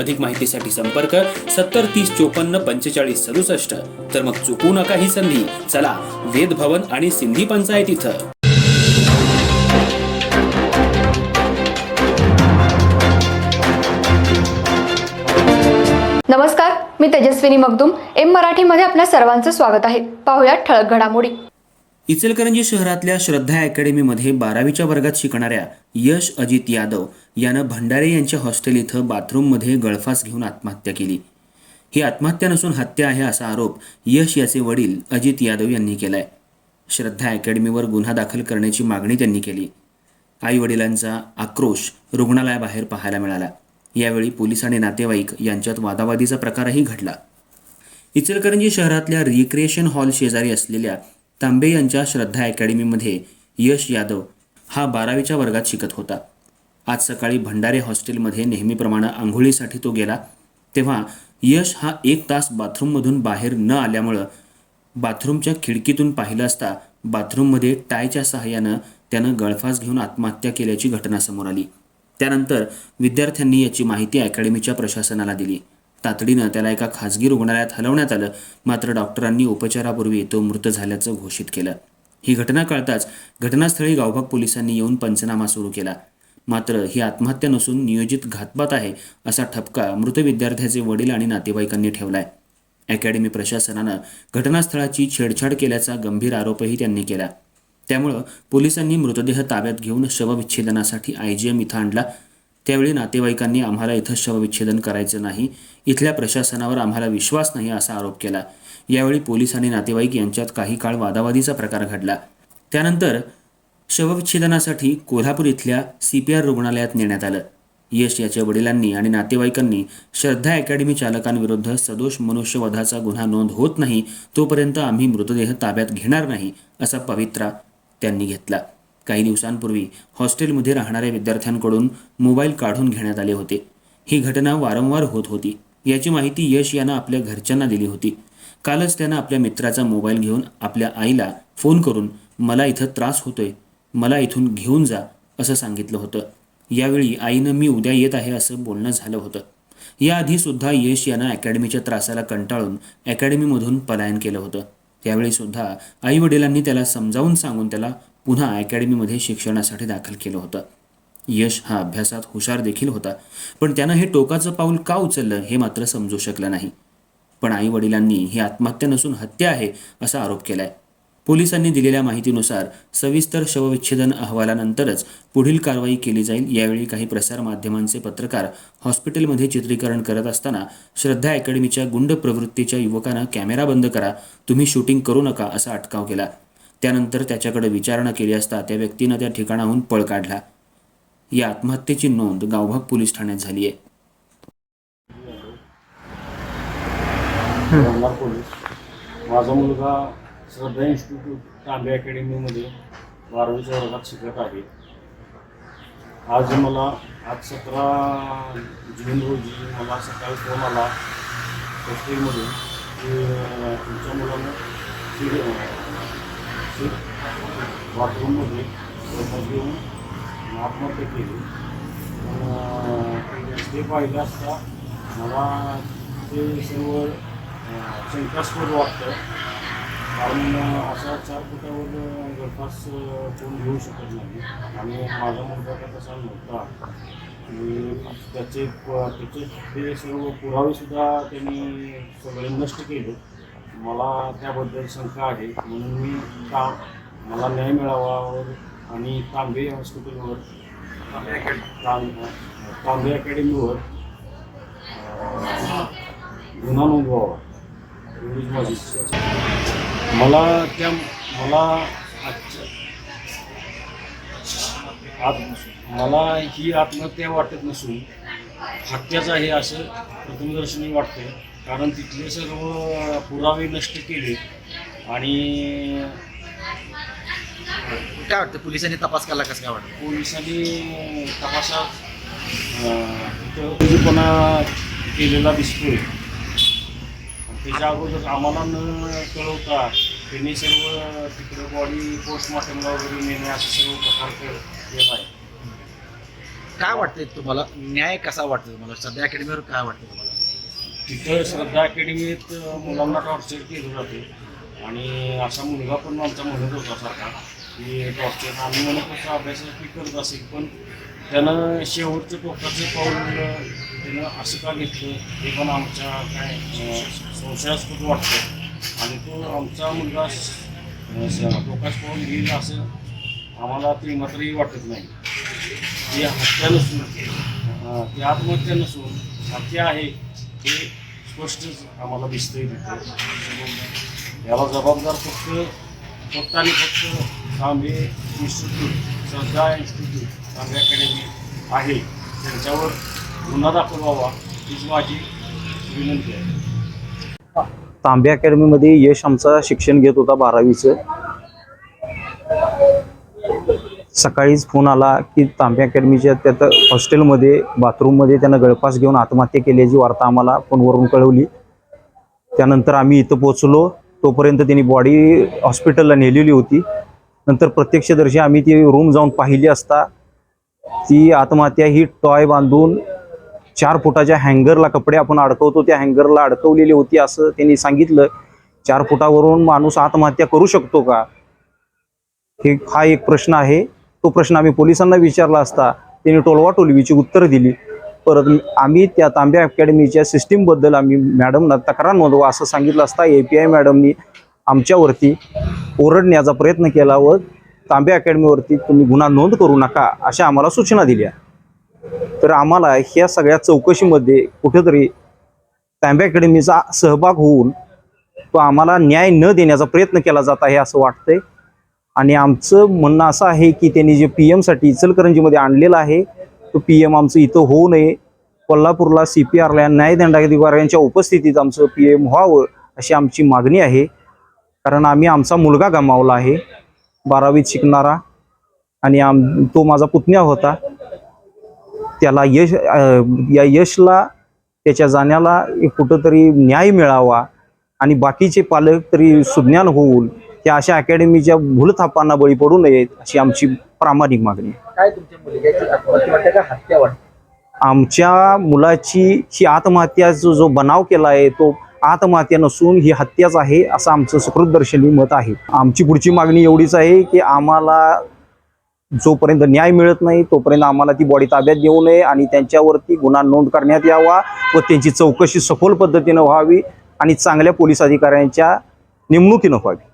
अधिक माहितीसाठी संपर्क सत्तर तीस चोपन्न पंचेचाळीस सदुसष्ट. तर मग चुकू नका ही संधी. चला वेद भवन आणि सिंधी पंचायत इथं. नमस्कार मी तेजस्विनी मगदुम. एम मराठीमध्ये आपल्या सर्वांचं स्वागत आहे. पाहुयात ठळक घडामोडी. इचलकरंजी शहरातल्या श्रद्धा अकॅडमीमध्ये बारावीच्या वर्गात शिकणाऱ्या यश अजित यादव यानं भंडारे यांच्या हॉस्टेल इथं बाथरूममध्ये गळफास घेऊन आत्महत्या केली. ही आत्महत्या नसून हत्या आहे असा आरोप यश याचे वडील अजित यादव यांनी केलाय. श्रद्धा अकॅडमीवर गुन्हा दाखल करण्याची मागणी त्यांनी केली. आई वडिलांचा आक्रोश रुग्णालयाबाहेर पाहायला मिळाला. यावेळी पोलीस आणि नातेवाईक यांच्यात वादावादीचा प्रकारही घडला. इचलकरंजी शहरातल्या रिक्रिएशन हॉल शेजारी असलेल्या तांबे यांच्या श्रद्धा अकॅडमीमध्ये यश यादव हा बारावीच्या वर्गात शिकत होता. आज सकाळी भंडारे हॉस्टेलमध्ये नेहमीप्रमाणे आंघोळीसाठी तो गेला तेव्हा यश हा एक तास बाथरूममधून बाहेर न आल्यामुळं बाथरूमच्या खिडकीतून पाहिलं असता बाथरूममध्ये टायच्या सहाय्यानं त्यानं गळफास घेऊन आत्महत्या केल्याची घटना समोर आली. त्यानंतर विद्यार्थ्यांनी याची माहिती अकॅडमीच्या प्रशासनाला दिली. तातडीनं त्याला एका खासगी रुग्णालयात हलवण्यात आलं मात्र डॉक्टरांनी उपचारापूर्वी तो मृत झाल्याचं घोषित केलं. ही घटना कळताच घटनास्थळी गावभाग पोलिसांनी येऊन पंचनामा सुरू केला. मात्र ही आत्महत्या नसून नियोजित घातपात आहे असा ठपका मृत विद्यार्थ्याचे वडील आणि नातेवाईकांनी ठेवलाय. अकॅडमी प्रशासनानं घटनास्थळाची छेडछाड केल्याचा गंभीर आरोपही त्यांनी केला. त्यामुळं पोलिसांनी मृतदेह ताब्यात घेऊन शवविच्छेदनासाठी आय जी एम इथं आणला. त्यावेळी नातेवाईकांनी आम्हाला इथं शवविच्छेदन करायचं नाही इथल्या प्रशासनावर आम्हाला विश्वास नाही असा आरोप केला. यावेळी पोलीस आणि नातेवाईक यांच्यात काही काळ वादावादीचा प्रकार घडला. त्यानंतर शवविच्छेदनासाठी कोल्हापूर इथल्या सी पी आर रुग्णालयात नेण्यात आलं. यश याच्या वडिलांनी आणि नातेवाईकांनी श्रद्धा अकॅडमी चालकांविरुद्ध सदोष मनुष्यवधाचा गुन्हा नोंद होत नाही तोपर्यंत आम्ही मृतदेह ताब्यात घेणार नाही असा पवित्रा त्यांनी घेतला. काही दिवसांपूर्वी हॉस्टेलमध्ये राहणाऱ्या विद्यार्थ्यांकडून मोबाईल काढून घेण्यात आले होते. ही घटना वारंवार होत होती. याची माहिती यश यानं आपल्या घरच्यांना दिली होती. कालच त्यानं आपल्या मित्राचा मोबाईल घेऊन आपल्या आईला फोन करून मला इथं त्रास होतोय. मला इथून घेऊन जा असं सांगितलं होतं. यावेळी आईनं मी उद्या येत आहे असं बोलणं झालं होतं. याआधीसुद्धा यश यानं अकॅडमीच्या त्रासाला कंटाळून अकॅडमीमधून पलायन केलं होतं. त्यावेळीसुद्धा आईवडिलांनी आई वडिलांनी त्याला समजावून सांगून त्याला पुन्हा अकॅडमीमध्ये शिक्षणासाठी दाखल केलं होतं. यश हा अभ्यासात हुशार देखील होता पण त्यानं हे टोकाचं पाऊल का उचललं हे मात्र समजू शकलं नाही. पण आई वडिलांनी ही आत्महत्या नसून हत्या आहे असा आरोप केलाय. पोलिसांनी दिलेल्या माहितीनुसार सविस्तर शवविच्छेदन अहवालानंतरच पुढील कारवाई केली जाईल. यावेळी काही प्रसार माध्यमांचे पत्रकार हॉस्पिटलमध्ये चित्रीकरण करत असताना श्रद्धा अकॅडमीच्या गुंड प्रवृत्तीच्या युवकानं कॅमेरा बंद करा तुम्ही शूटिंग करू नका असा अटकाव केला. त्यानंतर त्याच्याकडे विचारणा केली असता त्या व्यक्तीनं त्या ठिकाणाहून पळ काढला. या आत्महत्येची नोंद गावभाग पोलीस ठाण्यात झाली आहे. माझा मुलगा श्रद्धा इन्स्टिट्यूट तांबे अकॅडमीमध्ये बारावीच्या वर्गात शिकत आहे. आज मला आज सतरा जून रोजी मला सकाळी फोन आला हॉस्टेलमधून की तुमच्या मुलानं सीट सीट बाथरूममध्ये गळफास घेऊन आत्महत्या केली. ते पाहिलं असता मला ते सर्व शंकास्पद वाटतं. कारण असा चार फुटावर गळफास कोण घेऊ शकत नाही. आणि माझा मुलगा तर तसा नव्हता. त्याचे प- त्याचे ते सर्व पुरावेसुद्धा त्यांनी सगळे नष्ट केले. मला त्याबद्दल शंका आहे. म्हणून मी का मला न्याय मिळावावर आणि तांबे हॉस्पिटलवर तांबे अकॅडमीवर गुन्हा नोंदवावा. एवढीच माझी इच्छा मला त्या मला आत मला ही आत्महत्या वाटत नसून हत्याच आहे असं प्रथमदर्शनी वाटतं कारण तिथले सर्व पुरावे नष्ट केले आणि काय वाटतं पोलिसांनी तपास केला कसं काय वाटतं? पोलिसांनी तपासात तिथं केलेला दिसतोय. त्याच्या अगोदर आम्हाला न कळवता त्यांनी सर्व तिकडे बॉडी पोस्टमॉर्टमला वगैरे नेणे असं सर्व प्रकार केला. आहे काय वाटतंय तुम्हाला? न्याय कसा वाटतो तुम्हाला? सध्या अकॅडमीवर काय वाटतं तुम्हाला? तिथं श्रद्धा अकॅडमीत मुलांना टॉर्चर केलं जाते. आणि असा मुलगा पण आमचा म्हणत होता सारखा की टॉर्चर आम्ही म्हणत होतो अभ्यासासाठी करत असेल पण त्यानं शेवटचं टोकाचं पाऊल त्यानं असं का घेतलं? हे पण आमच्या काय संशयास्पद वाटतं आणि तो आमचा मुलगा अं, पाऊल घेईल असं आम्हाला ते मात्रही वाटत नाही. ती हत्या नसून ती आत्महत्या नसून हत्या आहे हे स्पष्टच आम्हाला दिसतंय तिथं. याला जबाबदार फक्त फक्त आणि फक्त आंबे इन्स्टिट्यूट श्रद्धा इन्स्टिट्यूट तांबे जी आहे. त्यांच्यावर गुन्हा दाखल व्हावा हीच माझी विनंती आहे. तांबे अकॅडमीमध्ये यश आमचा शिक्षण घेत होता बारावीचं. सकाळीच फोन आला की तांबे अकॅडमीच्या त्यात हॉस्टेलमध्ये बाथरूममध्ये त्यानं गळफास घेऊन आत्महत्या केल्याची वार्ता आम्हाला फोनवरून कळवली. त्यानंतर आम्ही इथं पोचलो तोपर्यंत त्यांनी बॉडी हॉस्पिटलला नेलेली होती. नंतर प्रत्यक्षदर्शी आम्ही ती रूम जाऊन पाहिली असता ती आत्महत्या ही टॉय बांधून चार फुटाच्या हँगरला कपडे आपण अडकवतो. त्या हँगरला अडकवलेली होती असं त्यांनी सांगितलं. चार फुटावरून माणूस आत्महत्या करू शकतो का? हे हा एक प्रश्न आहे. तो प्रश्न आम्ही पोलिसांना विचारला असता. त्यांनी टोलवा टोलवीची उत्तर दिली. परत आम्ही त्या तांब्या अकॅडमीच्या सिस्टीमबद्दल आम्ही मॅडमना तक्रार नोंदवा असं सांगितलं असता. ए पी आय मॅडमनी आमच्यावरती ओरडण्याचा प्रयत्न केला व तांब्या अकॅडमीवरती तुम्ही गुन्हा नोंद करू नका अशा आम्हाला सूचना दिल्या. तर आम्हाला ह्या सगळ्या चौकशीमध्ये कुठेतरी तांब्या अकॅडमीचा सहभाग होऊन तो आम्हाला न्याय न देण्याचा प्रयत्न केला जात आहे असं वाटतंय. आणि आमचं म्हणणं असं आहे की त्यांनी जे पी एमसाठी इचलकरंजीमध्ये आणलेला आहे तो पी एम आमचं इथं होऊ नये. कोल्हापूरला सी पी आरला न्यायदंडाधिकाऱ्यांच्या उपस्थितीत आमचं पी एम व्हावं अशी आमची मागणी आहे. कारण आम्ही आमचा मुलगा गमावला आहे. बारावीत शिकणारा आणि आम तो माझा पुतण्या होता. त्याला यश या यशला त्याच्या जाण्याला कुठंतरी न्याय मिळावा आणि बाकीचे पालक तरी सुज्ञान होऊन त्या अशा अकॅडमीच्या भूलथापांना बळी पडू नयेत अशी आमची प्रामाणिक मागणी. वाटते? आमच्या मुलाची ही आत्महत्याचा जो बनाव केला आहे तो आत्महत्या नसून ही हत्याच आहे असं आमचं सुकृतदर्शनी मत आहे. आमची पुढची मागणी एवढीच आहे की आम्हाला जोपर्यंत न्याय मिळत नाही तोपर्यंत आम्हाला ती बॉडी ताब्यात घेऊ नये आणि त्यांच्यावरती गुन्हा नोंद करण्यात यावा व त्यांची चौकशी सखोल पद्धतीनं व्हावी आणि चांगल्या पोलीस अधिकाऱ्यांच्या नेमणुकीनं व्हावी.